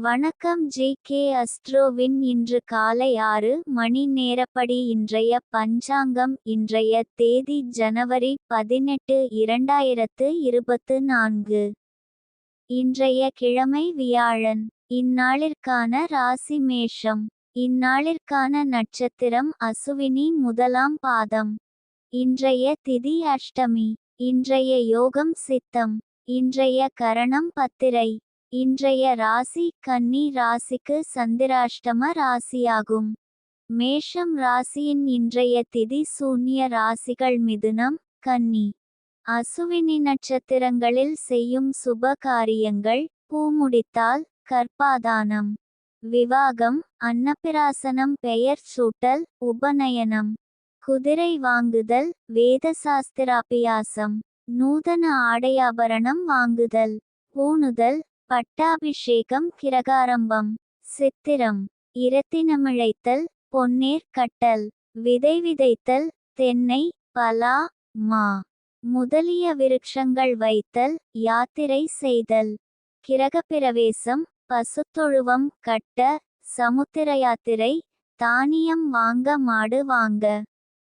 வணக்கம் G K அஸ்ட்ரோவின். இன்று காலை ஆறு மணி நேரப்படி இன்றைய பஞ்சாங்கம் இன்றைய தேதி ஜனவரி பதினெட்டு இரண்டாயிரத்து இருபத்து நான்கு. இன்றைய கிழமை வியாழன். இந்நாளிற்கான ராசி மேஷம். இந்நாளிற்கான நட்சத்திரம் அசுவினி முதலாம் பாதம். இன்றைய திதி அஷ்டமி. இன்றைய யோகம் சித்தம். இன்றைய கரணம் பத்திரை. இன்றைய ராசி கன்னி ராசிக்கு சந்திராஷ்டம ராசியாகும். மேஷம் ராசியின் இன்றைய திதி சூன்ய ராசிகள் மிதுனம் கன்னி. அசுவினி நட்சத்திரங்களில் செய்யும் சுப காரியங்கள் பூமுடித்தால் கற்பாதானம் விவாகம் அன்னப்பிராசனம் பெயர் சூட்டல் உபநயனம். குதிரை வாங்குதல் வேத சாஸ்திராபியாசம் நூதன ஆடையாபரணம் வாங்குதல். பூணுதல் பட்டாபிஷேகம் கிரகாரம்பம் சித்திரம் இரத்தினமிழைத்தல் பொன்னேர் கட்டல் விதை விதைத்தல் தென்னை பலா மா முதலிய விருட்சங்கள் வைத்தல் யாத்திரை செய்தல் கிரகப்பிரவேசம் பசுத்தொழுவம் கட்ட சமுத்திர யாத்திரை தானியம் வாங்க மாடு வாங்க.